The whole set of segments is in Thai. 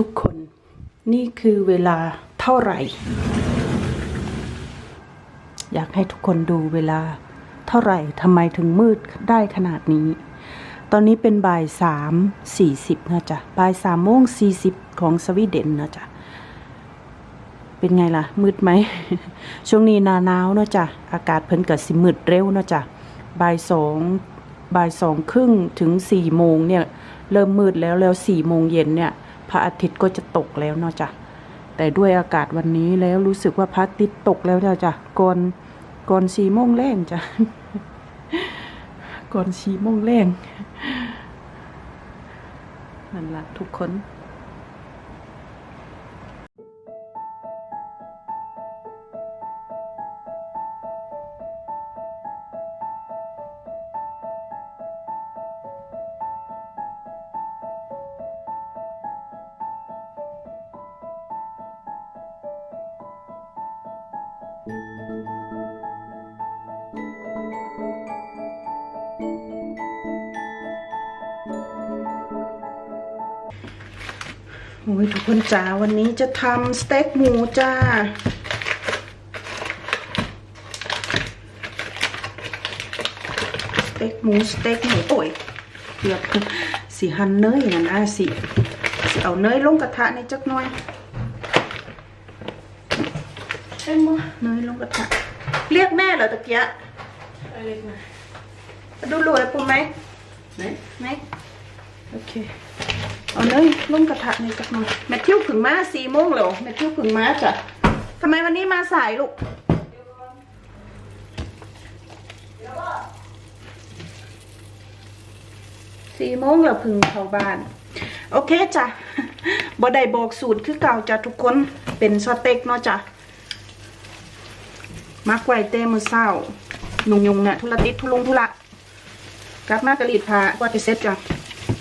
ทุกคน นี่คือเวลาเท่าไหร่ อยากให้ทุกคนดูเวลาเท่าไหร่ทำไมถึงมืดได้ขนาดนี้ ตอนนี้เป็นบ่ายสามสี่สิบนะจ๊ะบ่ายสามโมงสี่สิบของสวีเดนนะจ๊ะเป็นไงล่ะ มืดไหม ช่วงนี้หนาหนาวเนาะจ้ะอากาศเพิ่นกับสิมืดเร็วเนาะจ้ะบ่ายสองบ่ายสองครึ่งถึงสี่โมงเนี่ย เริ่มมืดแล้วแล้วสี่โมงเย็นเนี่ย พระอาทิตย์ก็จะตกแล้วเนาะจ้ะแต่ด้วยอากาศวันนี้แล้วรู้สึกว่าพระอาทิตย์ตกแล้วเนาะจ้ะก่อนก่อนสี่โมงแรงจ้ะก่อนสี่โมงแรงนั่นละทุกคน จ๋าวันนี้จะทำสเต็กหมูจ้า สเต็กหมูสเต็กหมูโอ้ยเกือบสีหั่นเนยนั่นอะสิสิเอาเนยลงกระทะในจักหน่อยเอ็มบ่เนยลงกระทะเรียกแม่เหรอตะเกียะเรียกมาดูรวยปุ่มไหมไหนไหนโอเค เอาเนยลงกระทะนจักหน่อยแมทธิวผึ่งมาสี่โมงแล้วแมทธิวผึ่งมาจ้ะทำไมวันนี้มาสายลูกสี่โมงแล้วพึ่งเข้าบ้าน โอเคจ้ะบ่ได้บอกสูตรคือเก่าจ้ะทุกคนเป็นสเต็กเนาะจ้ะมักไว้เต้มือเศร้า นุงยงเนี่ยทุลติดทุลุงทุละกลับมากระลีดพาว่าจะเซ็ตจ้ะ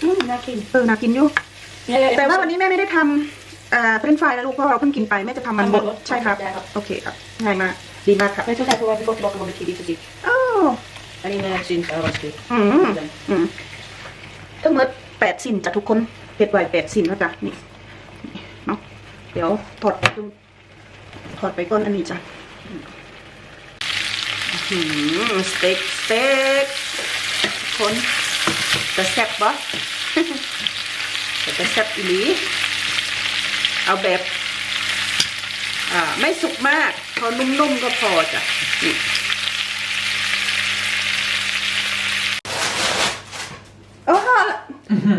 อืมน่ากินเออน่ากินอยู่ แต่แต่ว่าว่าวันนี้แม่ไม่ได้ทำอ่าเป็นไฟแล้วลูกเพราะเราเพิ่งกินไปแม่จะทำมันบดทำมันบดใช่ครับ ได้ครับ โอเคครับง่ายมากดีมากครับไม่ใช่เพราะว่าพี่ก็บอกว่าเป็นทีดีสุดอ้าวอันนี้เนี่ยจินเอาไว้สิอืมอืมทั้งหมดแปดสินจ้ะทุกคนเผ็ดไว้แปดสินแล้วจ้ะนี่นี่เนาะเดี๋ยวถอดไปดูถอดไปก้อนอันนี้จ้ะอื้อหือสเต็กสเต็กคน จะแซ่บปะจะแซ่บอีหลี เอาแบบอ่าไม่สุกมาก พอนุ่มๆก็พอจ้ะนี่โอ้โห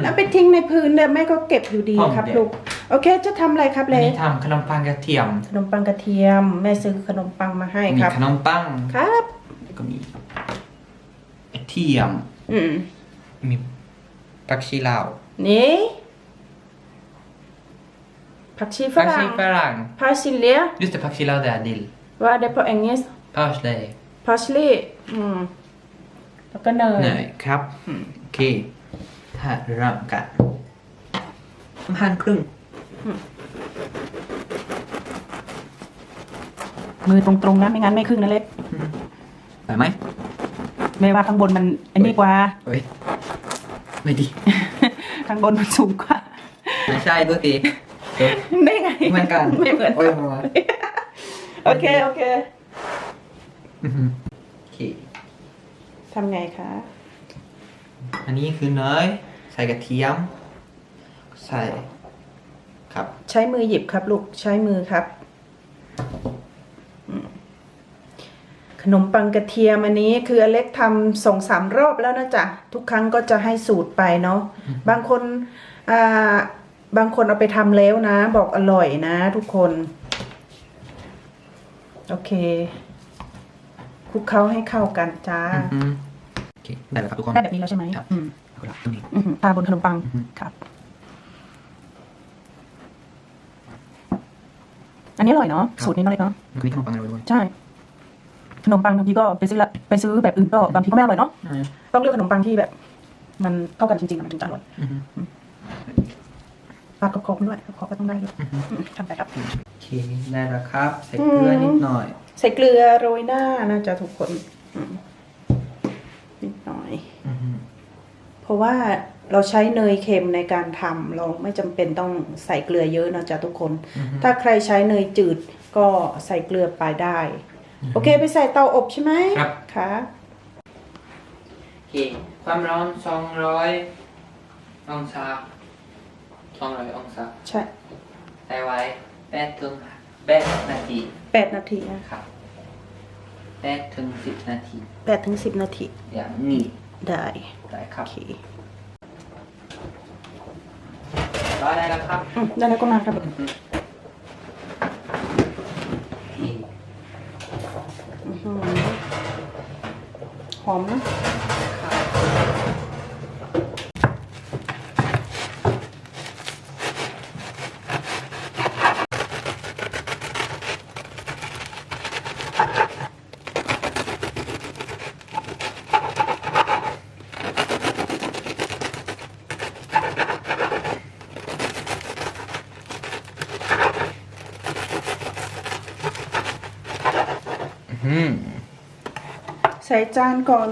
แล้วไปทิ้งในพื้นเดี๋ยวแม่ก็เก็บอยู่ดีผมครับเดี๋ยวลูก โอเค จะทำอะไรครับอันเล็นี้ทำขนมปังกระเทียม ขนมปังกระเทียม แม่ซื้อขนมปังมาให้มีครับ ขนมปังครับ แล้วก็มีกระเทียม อืม มีผักชีลาวนี่ผักชีฝผักรั่ชีงฝรั่งพาซิเลีย just det, ผักชีลาว det är dill ว่าเดปอเองเนส parsley พาสลีอืมแล้วก็เนยเนยครับ โอเค ถ้าเริ่มกันน้ำหั่นครึ่ง มือตรงๆนะไม่งั้นไม่ครึ่งนะเล็ก ใส่ไหมแม่ว่าข้างบนมันอันนี้กว่าเฮ้ย ไม่ดีข้างบนมันสูงกว่า ไม่ใช่ดูสิเอ๊ะได้ไงเหมือนกันไม่เหมือนโอ้ยกันมาโอเค โอเคอื้อหือโอเคทำไงคะ อันนี้คือเนยใส่กระเทียม ใส่ครับ ใช้มือหยิบครับลูก ใช้มือครับอืมข นมปังกระเทียมอันนี้คืออเล็กทำสองสามรอบแล้วนะจ๊ะทุกครั้งก็จะให้สูตรไปเนาะบางคนอ่าบางคนเอาไปทำแล้วนะ บอกอร่อยนะทุกคน โอเคคลุกเคล้าให้เข้ากันจ้าอือหือโอเคได้แล้วครับทุกคนได้แบบนี้แล้วใช่ไหมครับอืมเอาละตรงนี้ อือหือทาบนขนมปังอือหือ ครับ อันนี้อร่อยเนาะครับสูตรนี้เนาะเลยเนาะมันก็มีขนมปังอะไรด้วยใช่ ขนมปังบางทีก็ไปซื้อละไปซื้อแบบอื่นก็บางทีก็ไม่อร่อยเนาะอืมต้องเลือกขนมปังที่แบบ มันเข้ากันจริงๆอะมันถึงจะอร่อยอือหือปาดกรอบๆด้วยกรอบๆก็ต้องได้ด้วยอือหืออืมทำไปครับ โอเคได้แล้วครับ ใส่เกลือนิดหน่อย ใส่เกลือโรยหน้านะจ๊ะทุกคนอืมนิดหน่อย อือหือเพราะว่าเราใช้เนยเค็มในการทำเราไม่จำเป็นต้องใส่เกลือเยอะนะจ๊ะทุกคน อือฮึถ้าใครใช้เนยจืดก็ใส่เกลือไปได้ โอเคไปใส่เตาอบใช่ไหมครับ ค่ะ โอเค ความร้อนสองร้อยองศาสองร้อยองศาใช่ใส่ไว้แปดถึงแปดนาทีแปดนาทีนะครับแปดถึงสิบนาที แปดถึงสิบนาที อย่างนี้ได้ได้ครับโอเคร้อยได้แล้วครับ อืมได้แล้วก็มาครับนี่ อื้อหือห อมนะอืม ใส่จานก่อน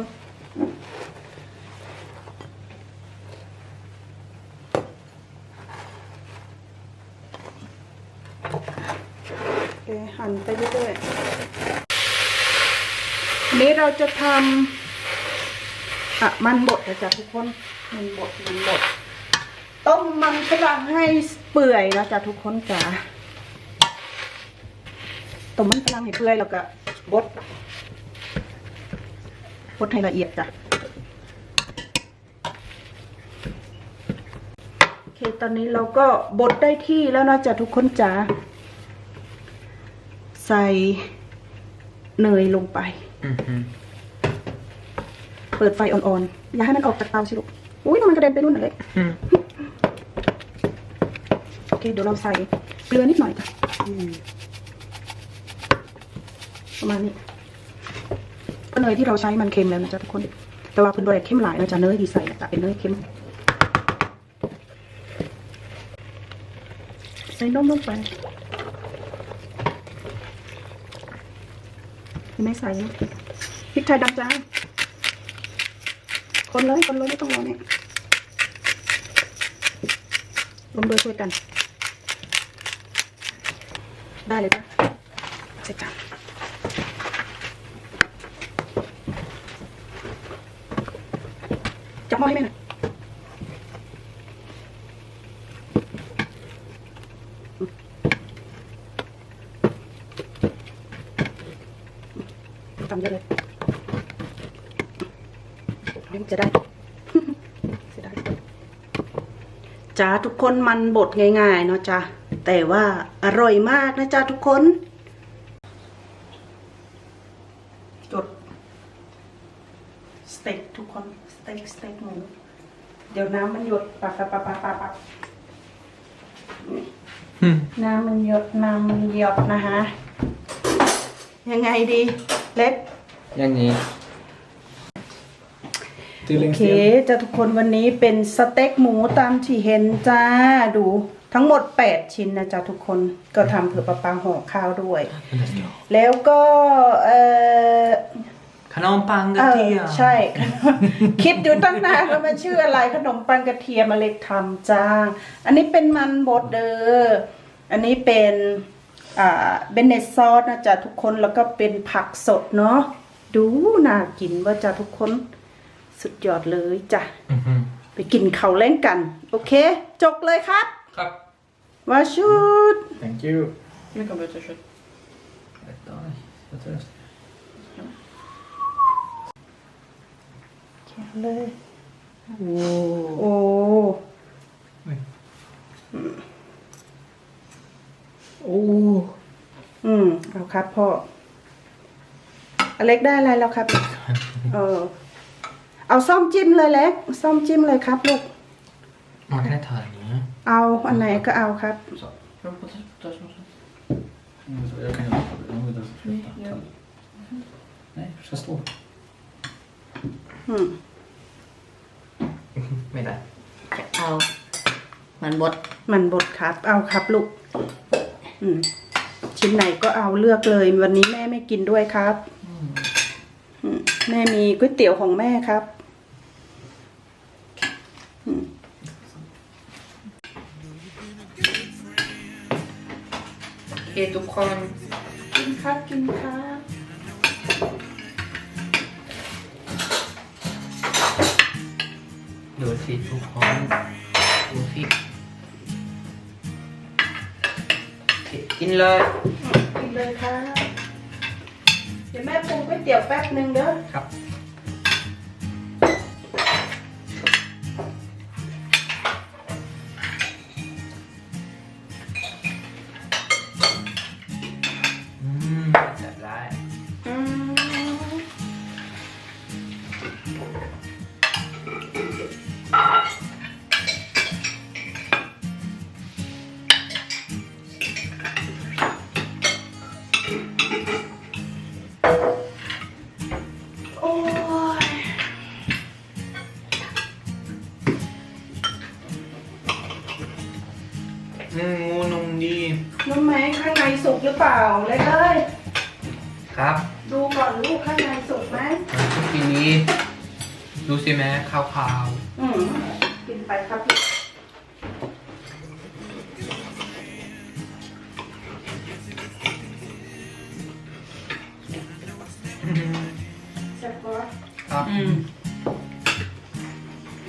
เคหั่นไปเรื่อยๆ นี้เราจะทำอะมันบดนะจ๊ะทุกคน มันบด มันบด ต้มมันฝรั่งให้เปื่อยนะจ๊ะทุกคนจ๋าต้มมันฝรั่งให้เปื่อยแล้วก็บด บดให้ละเอียดจ้ะโอเคตอนนี้เราก็บดได้ที่แล้วนะจ๊ะทุกคนจ๋าใส่เนยลงไปอืมอืมเปิดไฟอ่อนๆ อย่าให้มันออกจากเตาสิลูก อุ้ยน้ำมันกระเด็นไปนู่นน่ะเลยอืมโอเค เดี๋ยวเราใส่เกลือนิดหน่อยจ้ะอืมประมาณนี้ก็ เนยที่เราใช้มันเค็มแล้วนะจ๊ะทุกคน แต่ว่าคุณบริเข้มหลายนะจ๊ะเนยที่ใส่จะเป็นเนยเค็มใส่นมลงไปไม่ใส่พริกไทยดำจ้าคนเลยคนเลยไม่ต้องรอเนี่ยรวมด้วยช่วยกัน ได้เลยปะเสร็จจ้ะ จับหม้อให้แม่ทำเยอะเลยเดี๋ยวจะได้เสียดายจ้าทุกคนมันบดง่ายๆเนาะจ้าแต่ว่าอร่อยมากนะจ้าทุกคน จด สเต็กทุกคน สเต็กสเต็กหมูเดี๋ยวน้ำมันหยดปับปับปับปับปับปับนี่อืมน้ำมันหยดน้ำมันหยดนะฮะยังไงดี เล็กอย่างนี้โอเคจ้าทุกคนวันนี้เป็นสเต็กหมูตามที่เห็นจ้าดูทั้งหมด 8 ชิ้นนะจ้าทุกคนก็ทำเผื่อปลาปลาห่อข้าวด้วย แล้วก็เออ ขนมปังกเอระอเทียมใช่ คิดอยู่ตั้งนานว่ามันชื่ออะไรขนมปังกระเทียมอเล็กทำจ้าอันนี้เป็นมันบดเดอร์อันนี้เป็นอ่าเบนเนซอสนะจ๊ะทุกคนแล้วก็เป็นผักสดเนาะดูน่ากินว่าจ้ะทุกคนสุดยอดเลยจ้ะอือฮึไปกินข้าวเล่นกัน โอเคจกเลยครับ ครับว่าชุด Thank you. Mycket bättre kött. เขียน เลย โอ้โอ้โอ้อืมเอาครับพ่ออเล็กได้อะไรแล้วครับ เออ เอาซ่อมจิ้มเลยเล็กซ่อมจิ้มเลยครับลูกมันแค่ทานอย่างนี้เอาอันไหนก็เอาครับ Har ไม่ได้เอามันบดมันบดครับ เอาครับลูกชิ้นไหนก็เอาเลือกเลย วันนี้แม่ไม่กินด้วยครับมแม่มีก๋วยเตี๋ยวของแม่ครับ อือทุกคน กินครับกินครับ ดูสิทุกคนดูสิโอเคกินเลยกินเลยครับเดี๋ยวแม่ปรุงก๋วยเตี๋ยวแป๊บนึงเด้อครับอืมจัดได้อืม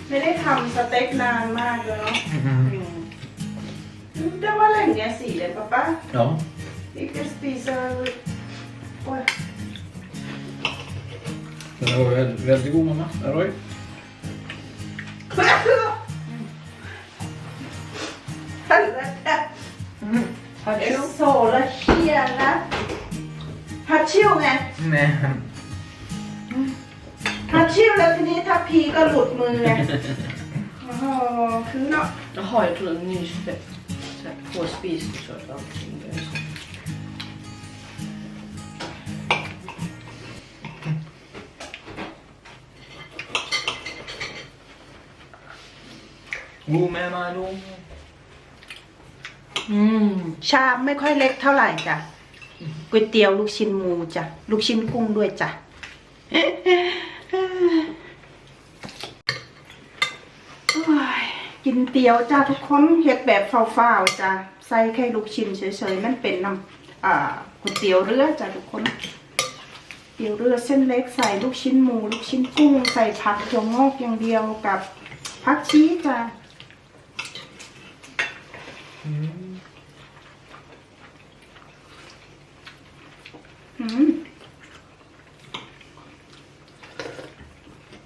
ไม่ได้ทำสเต็กนานมากเลยเนาะอืม Mm. Det var länge sedan pappa. Ja. Vilka spiser... Oj. Den var väldigt, väldigt god mamma. Roy. Helvete! ฮัต Det ชิ är så tjena! Hachiu ไงแม่ Hachiu แล้วทีนี้ถ้าพีก็หลุดมือไงโอ้โหคือเนาะ Jaha, jag trodde ny spett. Så här, På spis så att allting blev så. งูแม่มาดูอืม ชามไม่ค่อยเล็กเท่าไหร่จ้ะก๋วยเตี๋ยวลูกชิ้นหมูจ้ะ ลูกชิ้นกุ้งด้วยจ้ะโอ้ย กินเตี๋ยวจ้าทุกคนเฮ็ดแบบฟ้าวๆจ้ะใส่แค่ลูกชิ้นเฉยๆมันเป็นน้ำอ่าก๋วยเตี๋ยวเรือจ้ะทุกคนเตี๋ยวเรือเส้นเล็กใส่ลูกชิ้นหมู ลูกชิ้นกุ้งใส่ผักเขียวงอกอย่างเดียวกับผักชีจ้ะอืม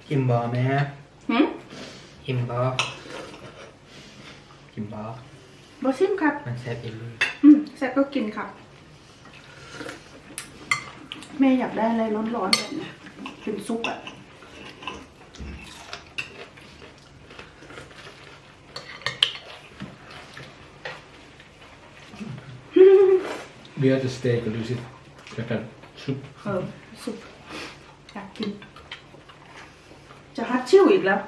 กินบอแม่หืมกินบอกินบอบอซิมครับ มันแซ่บอีหลีอืมแซ่บก็กินครับ แม่อยากได้อะไรร้อนๆแบบเนี้ยเป็นซุปอะ Vi äter stek och du sitter käkar supp. เออซุปอยากกิน จะฮัตชิวอีกแล้ว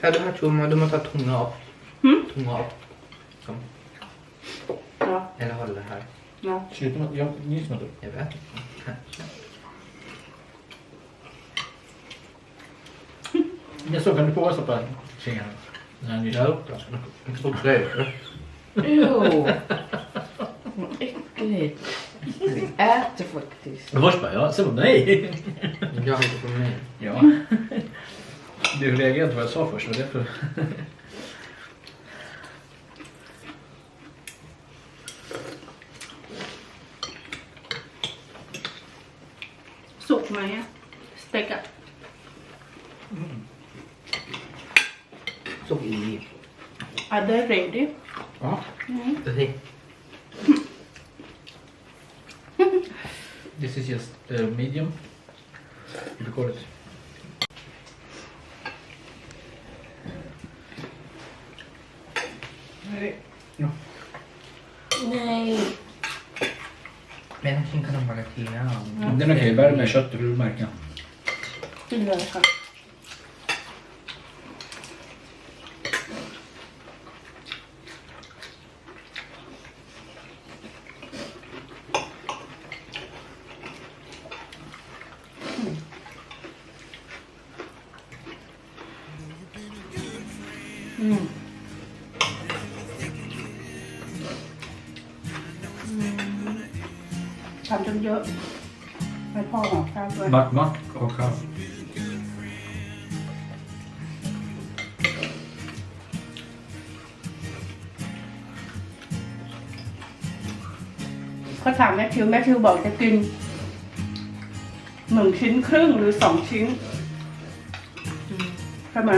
ถ้า du har tumma, du måste ha tunga upp. หืม Tunga upp. Kom. เหรอ Eller hålla här. เนาะ Sluta med... Ja, ni som äter. Jag vet. Här. Ja, så kan du prova stoppa fingrarna. Nej, ni Ja. En stor grej. Jo. Vad äckligt. Vi äter faktiskt. Först bara, ja, sen bara nej. Jag har inte på mig. Ja. Du reagerade inte på vad jag sa först, var det därför? สุกไหมอะสเต็กอะ Så i. อันเดอร์เรดี้ Ja. Du Heyber meşat durur merken. ห่อข้าวด้วย Mat, mat och kaffe. เขาถามแมทธิวแมทธิวบอกจะกินหนึ่งชิ้นครึ่งหรือสองชิ้นใช่ไหม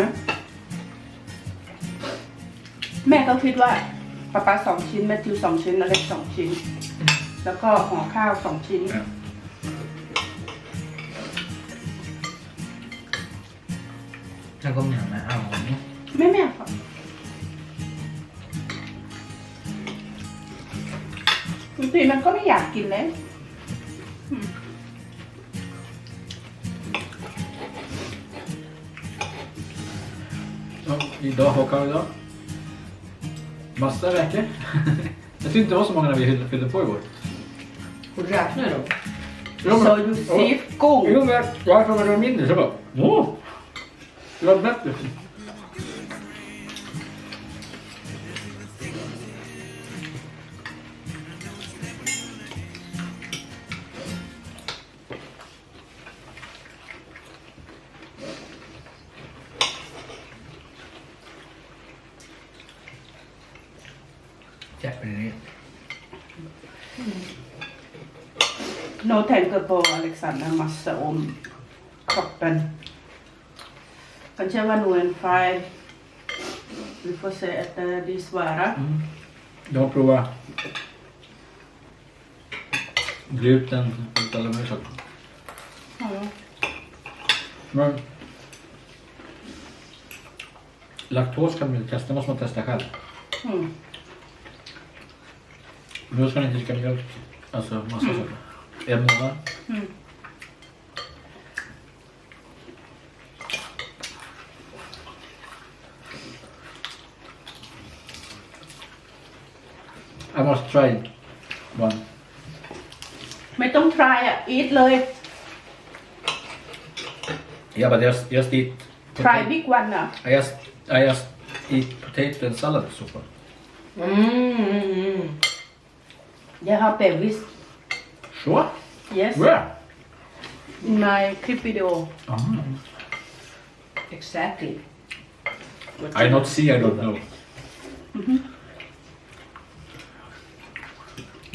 แม่ก็คิดว่าป๊าป๊าสองชิ้นแมทธิวสองชิ้นอเล็กสองชิ้น แล้วก็ห่อข้าวสองชิ้น Ja. Jag kommer ner med ögonen. ไม่แม่ค่ะบางทีมันก็ไม่อยากกินแล้ว Ja, idag Håkan idag. Massa räcker. Jag tyckte inte det var så många när vi fyllde- fyllde på igår. Och räkna då. Jo, så men- you see กุ้ง Jo, men varför var det mindre? Så jag bara, åh! Det var bättre. จัดไปเลย No tänker på Alexander massa om kroppen. Kanske var nog en faj. Vi får se efter de svarar. Jag har provat gluten och alla möjliga saker. Ja. Men laktos kan man ju testa, måste man testa själv. Mm. Men då ska man inte dricka mjölk. Alltså massa saker. En månad. Mm. I must try one. ไม่ต้อง try อ่ะ eat เลย Yeah, but just, just eat. try big one อ่ะ I just, I just eat potato and salad so far. อืม Jag har bevis Sure. yes Where? in my clip video Ah. exactly I not see, I don't know.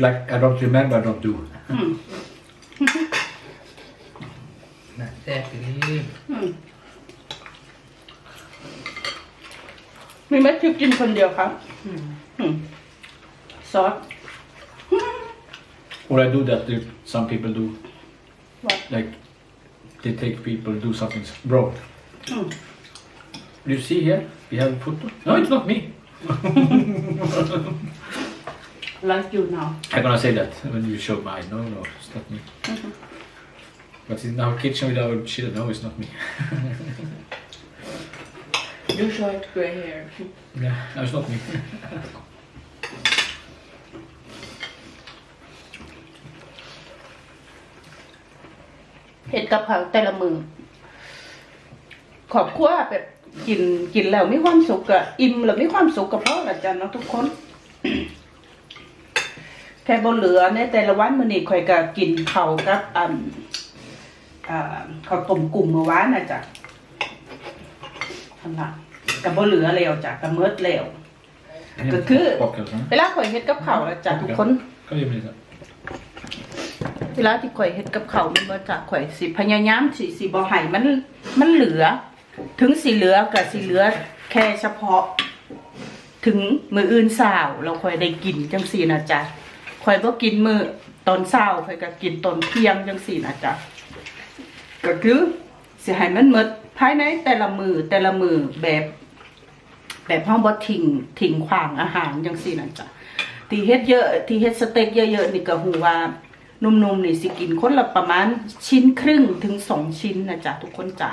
Like I don't remember, I don't do. น่าแซ่บไปเลย อืมมีแม่ทิพย์กินคนเดียวครับ อืมซอส Or I do that if some people do. What? Like they take people do something wrong. Mm. Do you see here? We have a photo. No, it's not me. like you now I'm gonna say that when you show mine. No, no, it's not me. But in our kitchen with our children, no, it's not me. You short grey hair. yeah, no, it's not me. เห็ดกับเขาแต่ละมือขอบคุณแบบกินกินแล้วมีความสุขอะอิ่มแล้วมีความสุขกับพ่อละจันเนาะทุกคน แค่บนเหลือในแต่ละวันมื้อนี้ข่อยก็กินข้าวกับอันอ่าข้าวต้มกุ้งเมื่อวานน่ะจ้ะทันละกับบนเหลือแล้วจ้ะกับเมิดแล้ว ก็คือ Bakelsen. เวลาข่อยเฮ็ดกับข้าวแล้วจ้ะทุกคน Kan du ge mig lite? เวลาที่ข่อยเฮ็ดกับเขาวมันมาจากข่อยสิพยายามสิสิบ่ให้มันมันเหลือ ถึงสิเหลือก็สิเหลือแค่เฉพาะ ถึงมืออื่นเช้าเราค่อยได้กินจังซี่นะจ๊ะ ข่อยบ่กินมื้อตอนเช้าข่อยก็กินตอนเที่ยงจังซี่นะจ๊ะก็คือสิให้มันหมดภายในแต่ละมือแต่ละมือแบบ แบบเฮาบ่ทิ้งทิ้งขวางอาหารจังซี่นะจ๊ะที่เฮ็ดเยอะที่เฮ็ดสเต็กเยอะๆนี่ก็หูว่านุ่มๆนี่สิกินคนละประมาณชิ้นครึ่งถึงสองชิ้นนะจ๊ะทุกคนจ๋า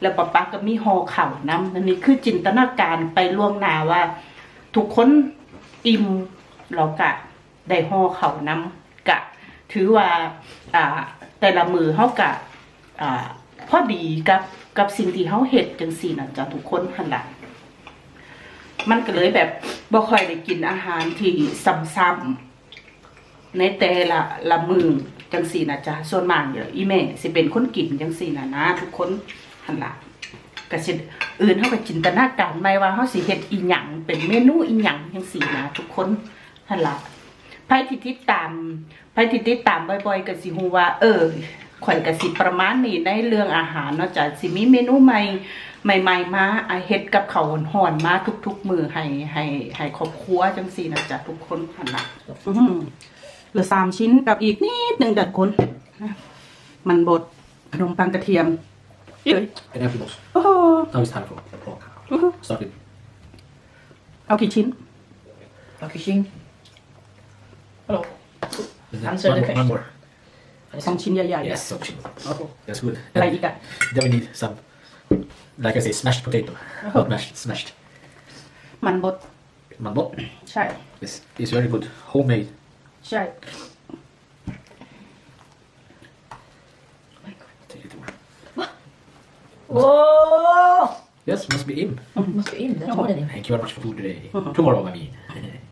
แล้วป๊าป๊าก็มีห่อข่าน้ำอันนี้คือจินตนาการไปล่วงหน้าว่า ทุกคนอิ่มเรากะ ได้ห่อเขาน้ำกะ ถือว่าอ่าแต่ละมือเฮากะอ่าพอดีกับกับสิ่งที่เฮาเฮ็ดจังซี่นะจ๊ะทุกคนหั่นล่ะมันก็เลยแบบบ่ค่อยได้กินอาหารที่ซ้ำๆในแต่ละละมือจังสี่นะจ๊ะส่วนมากเดี๋ยวอีแม่สิเป็นคนกินจังสี่นะนะ ทุกคนหันละก็สิอื่นเฮาก็จินตนาการไหมว่าเฮาสิเฮ็ดอีหยังเป็นเมนูอีหยังจังสี่นะทุกคนหันละ ไผที่ติดตามไผที่ติดตามบ่อยๆก็สิฮู้ว่า เออข่อยก็สิประมาณนี้ในเรื่องอาหารเนาะจ้ะสิมีเมนูใหม่ใหม่ๆมาไอะเฮ็ดกับเขาวห่อนๆมาทุก ๆ มือให้ให้ให้ครอบครัวจังสี่นะจ๊ะทุกคนหันละอื้อหือเหลือสามชิ้นกับอีกนิดหนึ่งเด็ดคนมันบดขนมปังกระเทียมเอ้ย En empty box. โอ้โห Now it's time for pork. อื้อหือ Start with เอากี่ชิ้น Okay, Xing. Hello. one, Answer the more, one question. more. สองชิ้นใหญ่ๆ Yes, some chili. โอ้โห That's good. อะไร Then, อีกอะ then we need some, like I say, smashed potato. Not mashed, smashed. มันบด Manbot. ใช่ This is very good. Homemade. ใช่ Take it more. Whoa! Yes, must be in. Must be in. That's more than in. Thank you very much for food today. Tomorrow, I mean.